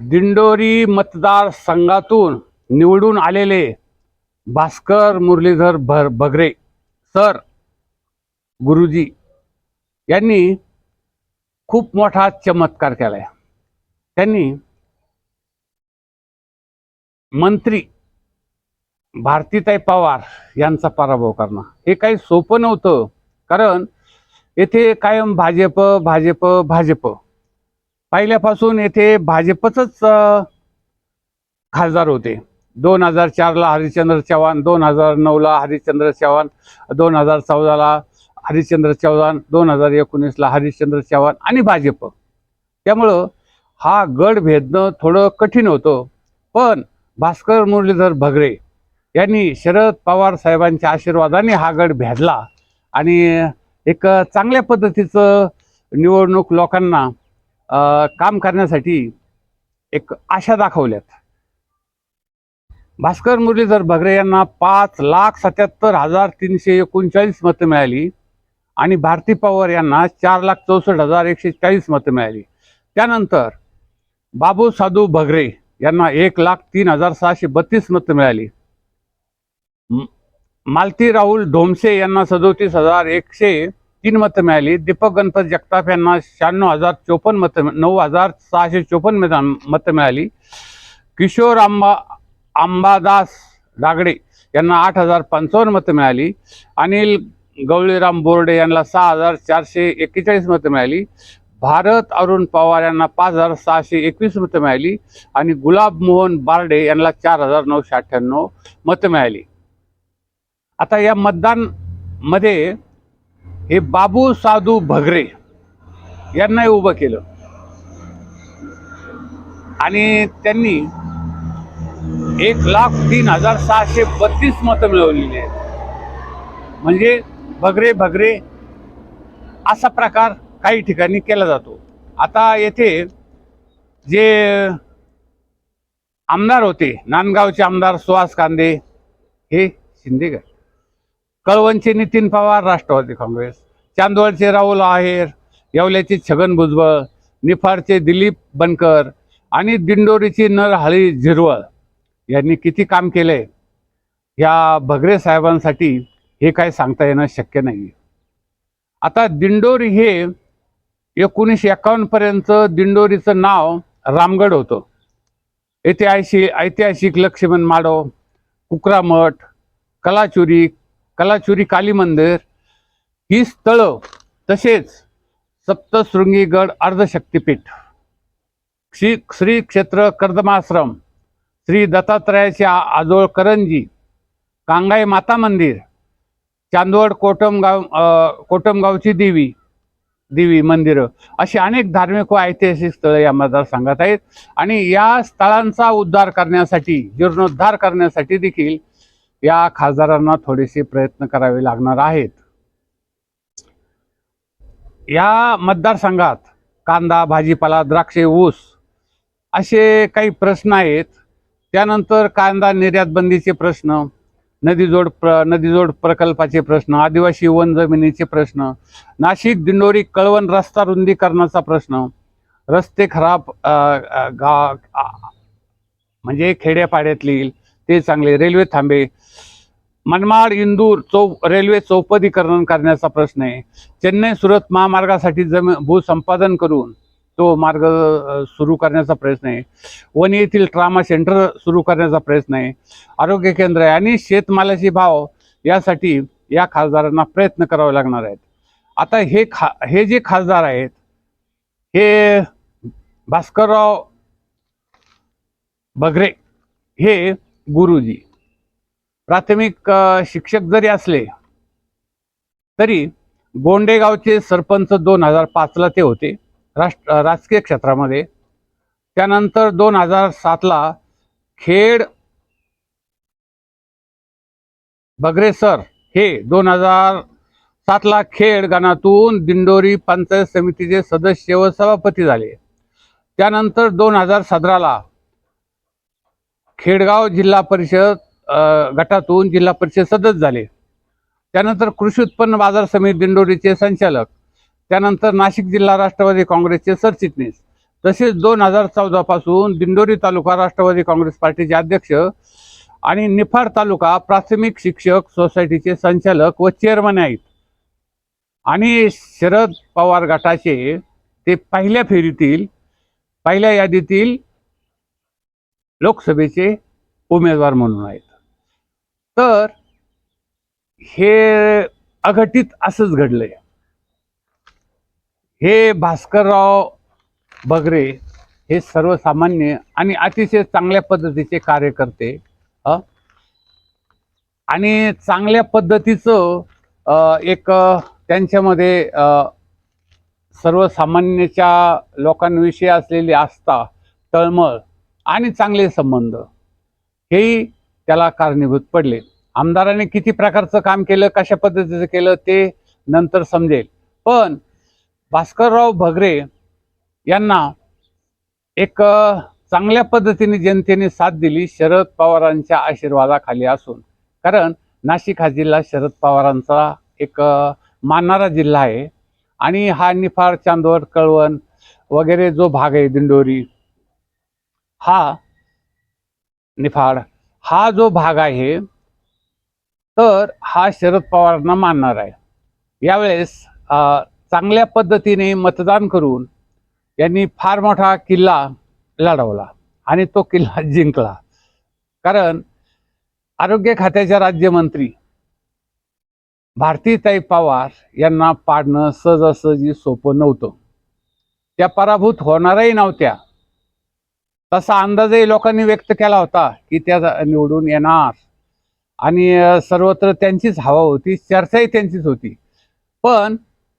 दिंडोरी मतदार संघातून निवडून आलेले भास्कर मुरलीधर भर भगरे सर गुरुजी यांनी खूप मोठा चमत्कार केलाय. त्यांनी मंत्री भारतीताई पवार यांचा पराभव करणं हे काही सोपं नव्हतं. कारण येथे कायम भाजप भाजप भाजप पहिल्यापासून येथे भाजपचंच खासदार होते. दोन हजार चारला हरिश्चंद्र चव्हाण दोन हजार नऊला हरिश्चंद्र चव्हाण दोन हजार चौदाला हरिश्चंद्र चव्हाण दोन हजार एकोणीसला हरिश्चंद्र चव्हाण आणि भाजप. त्यामुळं हा गड भेदणं थोडं कठीण होतं. पण भास्कर मुरलीधर भगरे यांनी शरद पवार साहेबांच्या आशीर्वादाने हा गड भेदला आणि एक चांगल्या पद्धतीचं निवडणूक लोकांना काम करण्यासाठी एक आशा दाखवल्यात. भास्कर मुरलीधर भगरे यांना पाच लाख सत्याहत्तर हजार तीनशे एकोणचाळीस मतं मिळाली आणि भारती पवार यांना चार लाख चौसष्ट हजार एकशे चाळीस मतं मिळाली. त्यानंतर बाबू साधू भगरे यांना एक लाख तीन हजार सहाशे बत्तीस मतं मिळाली. मालती राहुल ढोमसे यांना सदोतीस हजार एकशे तीन मतं मिळाली. दीपक गणपत जगताप यांना शहाण्णव हजार चोपन्न मतं नऊ हजार सहाशे चोपन्न मतं मतं मिळाली. किशोर आंबा आंबादास डागडे यांना आठ हजार पंचावन्न मतं मिळाली. अनिल गवळीराम बोर्डे यांना सहा हजार चारशे एक्केचाळीस मतं मिळाली. भारत अरुण पवार यांना पाच हजार सहाशे एकवीस मतं मिळाली. आणि गुलाब मोहन बारडे यांना चार हजार नऊशे अठ्ठ्याण्णव मतं मिळाली. आता या मतदानमध्ये हे बाबू साधू भगरे यांनाही उभं केलं. आणि त्यांनी एक लाख तीन हजार सहाशे बत्तीस मतं मिळवलेली आहेत. म्हणजे भगरे भगरे असा प्रकार काही ठिकाणी केला जातो. आता येथे जे आमदार होते नांदगावचे आमदार सुहास कांदे हे शिंदेगड कळवणचे नितीन पवार राष्ट्रवादी काँग्रेस चांदवडचे राहुल आहेर येवल्याचे छगन भुजबळ निफाडचे दिलीप बनकर आणि दिंडोरीची नरहळी झिरवळ यांनी किती काम केले? या भगरे साहेबांसाठी हे काय सांगता येणं शक्य नाही. आता दिंडोरी हे एकोणीसशे एकावन्नपर्यंत दिंडोरीचं नाव रामगड होतं. ऐतिहासिक ऐतिहासिक लक्ष्मण माडव कुकरामठ कलाचुरी कलाचुरी काली मंदिर ही स्थळं तसेच सप्तशृंगीगड अर्धशक्तिपीठ. श्री श्री क्षेत्र कर्दमाश्रम श्री दत्तात्रयाचे आजोळ करंजी कांगाई माता मंदिर चांदवड कोटमगाव कोटमगावची देवी देवी मंदिरं अशी अनेक धार्मिक व ऐतिहासिक स्थळं या मतदारसंघात आहेत. आणि या स्थळांचा उद्धार करण्यासाठी जीर्णोद्धार करण्यासाठी देखील या खासदारांना थोडेसे प्रयत्न करावे लागणार आहेत. या मतदारसंघात कांदा भाजीपाला द्राक्षे ऊस असे काही प्रश्न आहेत. त्यानंतर कांदा निर्यात बंदीचे प्रश्न नदीजोड प्र नदीजोड प्रकल्पाचे प्रश्न आदिवासी वन जमिनीचे प्रश्न नाशिक दिंडोरी कळवण रस्ता रुंदीकरणाचा प्रश्न रस्ते खराब गा म्हणजे खेड्यापाड्यातली ते चांगले रेल्वे थांबे. मनमाड इंदूर चौ रेल्वे चौपदीकरण करण्याचा प्रश्न आहे. चेन्नई सुरत महामार्गासाठी जमी भूसंपादन करून तो मार्ग सुरू करण्याचा प्रयत्न आहे. वणी येथील ट्रामा सेंटर सुरू करण्याचा प्रयत्न आहे. आरोग्य केंद्र आहे आणि शेतमालाचे भाव यासाठी या खासदारांना प्रयत्न करावे लागणार आहेत. आता हे खा हे जे खासदार आहेत हे भास्करराव बगरे हे गुरुजी. प्राथमिक शिक्षक जरी असले तरी गोंडेगावचे सरपंच दोन हजार पाचला ते होते. राष्ट्र राजकीय क्षेत्रामध्ये. त्यानंतर दोन हजार सातला खेड बगरे सर हे दोन हजार सातला खेड गणातून दिंडोरी पंचायत समितीचे सदस्य व सभापती झाले. त्यानंतर दोन हजार सतराला खेडगाव जिल्हा परिषद गटातून जिल्हा परिषद सदस्य झाले. त्यानंतर कृषी उत्पन्न बाजार समिती दिंडोरीचे संचालक त्यानंतर नाशिक जिल्हा राष्ट्रवादी काँग्रेसचे सरचिटणीस. तसेच दोन हजार चौदापासून दिंडोरी तालुका राष्ट्रवादी काँग्रेस पार्टीचे अध्यक्ष आणि निफाड तालुका प्राथमिक शिक्षक सोसायटीचे संचालक व चेअरमन आहेत. आणि शरद पवार गटाचे ते पहिल्या फेरीतील पहिल्या यादीतील लोकसभेचे उमेदवार म्हणून आहेत. तर हे अघटित असंच घडलंय. हे भास्करराव बगरे हे सर्वसामान्य आणि अतिशय चांगल्या पद्धतीचे कार्यकर्ते आणि चांगल्या पद्धतीचं एक त्यांच्यामध्ये सर्वसामान्यच्या लोकांविषयी असलेली आस्था तळमळ आणि चांगले संबंध. हेही त्याला कारणीभूत पडले. आमदाराने किती प्रकारचं काम केलं कशा पद्धतीचं केलं ते नंतर समजेल. पण भास्करराव भगरे यांना एक चांगल्या पद्धतीने जनतेने साथ दिली शरद पवारांच्या आशीर्वादाखाली असून. कारण नाशिक हा जिल्हा शरद पवारांचा एक मानणारा जिल्हा आहे. आणि हा निफाड चांदवड कळवण वगैरे जो भाग आहे दिंडोरी हा निफाड. हा जो भाग आहे तर हा शरद पवारांना मानणार आहे. यावेळेस चांगल्या पद्धतीने मतदान करून यांनी फार मोठा किल्ला लढवला आणि तो किल्ला जिंकला. कारण आरोग्य खात्याच्या राज्यमंत्री भारतीताई पवार यांना पाडणं सहजासहजी सोपं नव्हतं. त्या पराभूत होणारही नव्हत्या. तसा अंदाजही लोकांनी व्यक्त केला होता की त्या निवडून येणार. आणि सर्वत्र त्यांचीच हवा होती चर्चाही त्यांचीच होती. पण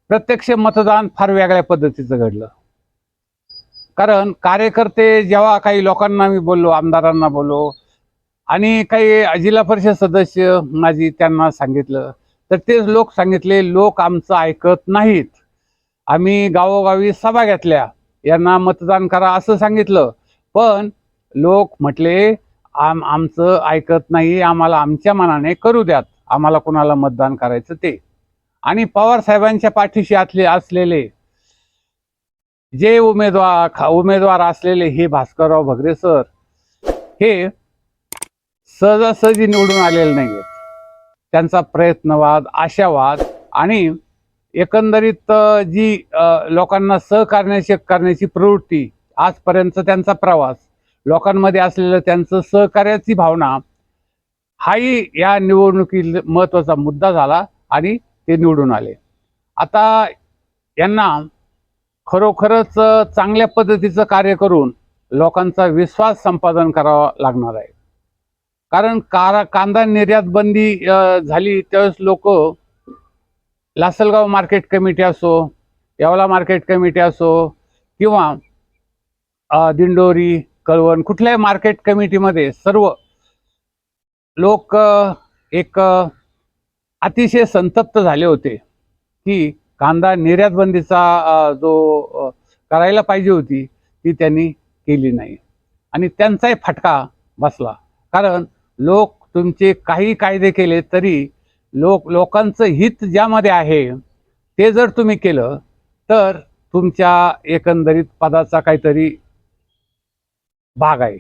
प्रत्यक्ष मतदान फार वेगळ्या पद्धतीचं घडलं. कारण कार्यकर्ते जेव्हा काही लोकांना मी बोललो आमदारांना बोललो आणि काही जिल्हा परिषद सदस्य माझी त्यांना सांगितलं तर तेच लोक सांगितले लोक आमचं ऐकत नाहीत. आम्ही गावोगावी सभा घेतल्या. यांना मतदान करा असं सांगितलं. पण लोक म्हटले आम आमचं ऐकत नाही आम्हाला आमच्या मनाने करू द्यात. आम्हाला कोणाला मतदान करायचं ते. आणि पवार साहेबांच्या पाठीशी असले असलेले जे उमेदवार उमेदवार असलेले हे भास्करराव भगरे सर हे सहजासहजी निवडून आलेले नाही आहेत त्यांचा प्रयत्नवाद आशावाद आणि एकंदरीत जी लोकांना सहकार्याची करण्याची प्रवृत्ती आजपर्यंत त्यांचा प्रवास लोकांमध्ये असलेलं त्यांचं सहकार्याची भावना हाही या निवडणुकीत महत्त्वाचा मुद्दा झाला आणि ते निवडून आले. आता यांना खरोखरच चांगल्या पद्धतीचं कार्य करून लोकांचा विश्वास संपादन करावा लागणार आहे. कारण कारा कांदा निर्यात बंदी झाली त्यावेळेस लोक लासलगाव मार्केट कमिटी असो येवला मार्केट कमिटी असो किंवा दिंडोरी कळवण कुठल्याही मार्केट कमिटीमध्ये सर्व लोक एक अतिशय संतप्त झाले होते की कांदा निर्यात बंदीचा जो करायला पाहिजे होती ती त्यांनी केली नाही. आणि त्यांचाही फटका बसला. कारण लोक तुमचे काही कायदे केले तरी लोक लोकांचं हित ज्यामध्ये आहे ते जर तुम्ही केलं तर तुमच्या एकंदरीत पदाचा काहीतरी भाग आहे.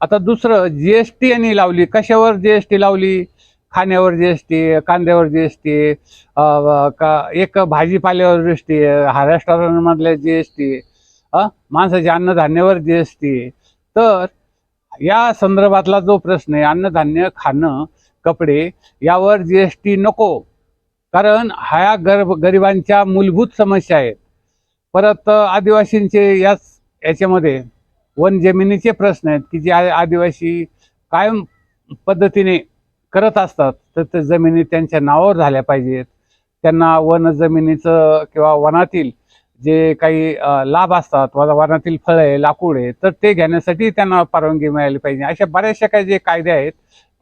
आता दुसरं जी एस टी यांनी लावली. कशावर जी एस टी लावली? खाण्यावर जी एस टी कांद्यावर जी एस टी का एक भाजीपाल्यावर जी एस टी हा रेस्टॉरंटमधल्या जी एस टी माणसाच्या अन्नधान्यावर जी एस टी तर या संदर्भातला जो प्रश्न आहे अन्नधान्य खाणं कपडे यावर जी एस टी नको. कारण ह्या गर्भ गरिबांच्या मूलभूत समस्या आहेत. परत आदिवासींचे याच याच्यामध्ये वन जमिनीचे प्रश्न आहेत की जे आ- आदिवासी कायम पद्धतीने करत असतात तर त्या जमिनी त्यांच्या नावावर झाल्या पाहिजेत. त्यांना वन जमिनीचं किंवा वनातील जे काही लाभ असतात व वनातील फळे लाकूड आहे तर ते घेण्यासाठी त्यांना परवानगी मिळाली पाहिजे. अशा बऱ्याचशा काही जे कायदे आहेत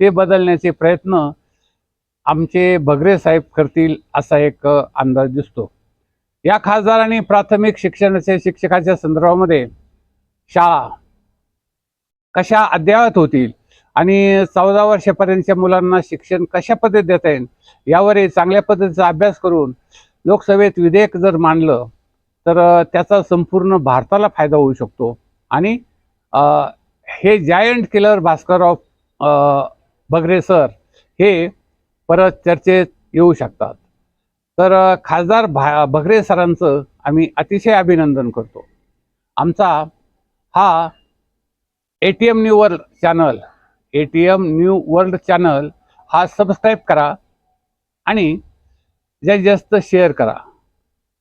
ते बदलण्याचे प्रयत्न आमचे भगरे साहेब करतील असा एक अंदाज दिसतो. या खासदारांनी प्राथमिक शिक्षणाच्या शिक्षकाच्या संदर्भामध्ये शाळा. कशा अद्ययावत होतील आणि चौदा वर्षापर्यंतच्या मुलांना शिक्षण कशा पद्धतीत देता येईल यावरही चांगल्या पद्धतीचा अभ्यास करून लोकसभेत विधेयक जर मांडलं तर त्याचा संपूर्ण भारताला फायदा होऊ शकतो. आणि हे जायंट किलर भास्करराव बगरे सर हे परत चर्चेत येऊ शकतात. तर खासदार भा बगरे सरांचं आम्ही अतिशय अभिनंदन करतो. आमचा हा A T M new world channel A T M new world channel हा सबस्क्राईब करा आणि जास्तीत जास्त शेअर करा.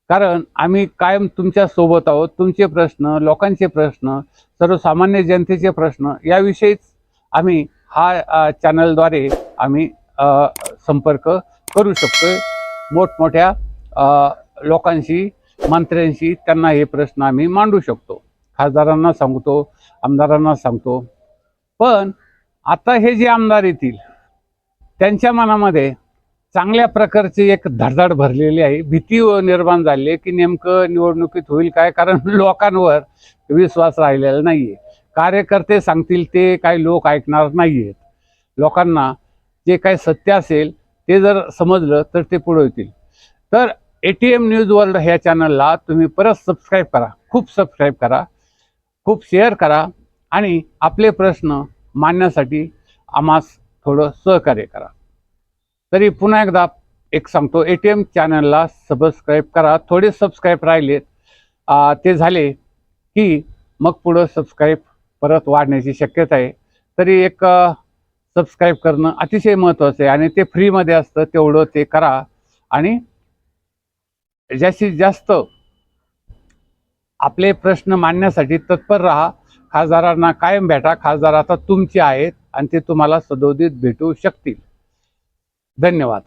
कारण आम्ही कायम तुमच्यासोबत आहोत तुमचे प्रश्न लोकांचे प्रश्न सर्वसामान्य जनतेचे प्रश्न याविषयीच आम्ही हा चॅनलद्वारे आम्ही संपर्क करू शकतो मोठमोठ्या लोकांशी मंत्र्यांशी त्यांना हे प्रश्न आम्ही मांडू शकतो. खासदारांना सांगतो आमदारांना सांगतो. पण आता हे जे आमदार येतील त्यांच्या मनामध्ये चांगल्या प्रकारची एक धडधड भरलेली आहे. भीती निर्माण झाली आहे की नेमकं निवडणुकीत होईल काय? कारण लोकांवर विश्वास राहिलेला नाही आहे कार्यकर्ते सांगतील ते काही लोक ऐकणार नाही आहेत लोकांना जे काही सत्य असेल ते जर समजलं तर ते पुढे होतील. तर A T M news world ह्या चॅनलला तुम्ही परत सबस्क्राईब करा. खूप सबस्क्राईब करा. खूप शेअर करा आणि आपले प्रश्न मांडण्यासाठी आम्हास थोडं सहकार्य करा. तरी पुन्हा एकदा एक सांगतो ए टी एम चॅनलला सबस्क्राईब करा. थोडे सबस्क्राईब राहिलेत ते झाले की मग पुढं सबस्क्राईब परत वाढण्याची शक्यता आहे. तरी एक सबस्क्राईब करणं अतिशय महत्त्वाचं आहे आणि ते फ्रीमध्ये असतं तेवढं ते करा. आणि जास्तीत जास्त आपले प्रश्न मांडण्यासाठी तत्पर राहा. खासदारांना कायम भेटा. खासदार आता तुमचे आहेत आणि ते तुम्हाला सदोदित भेटू शकतील. धन्यवाद.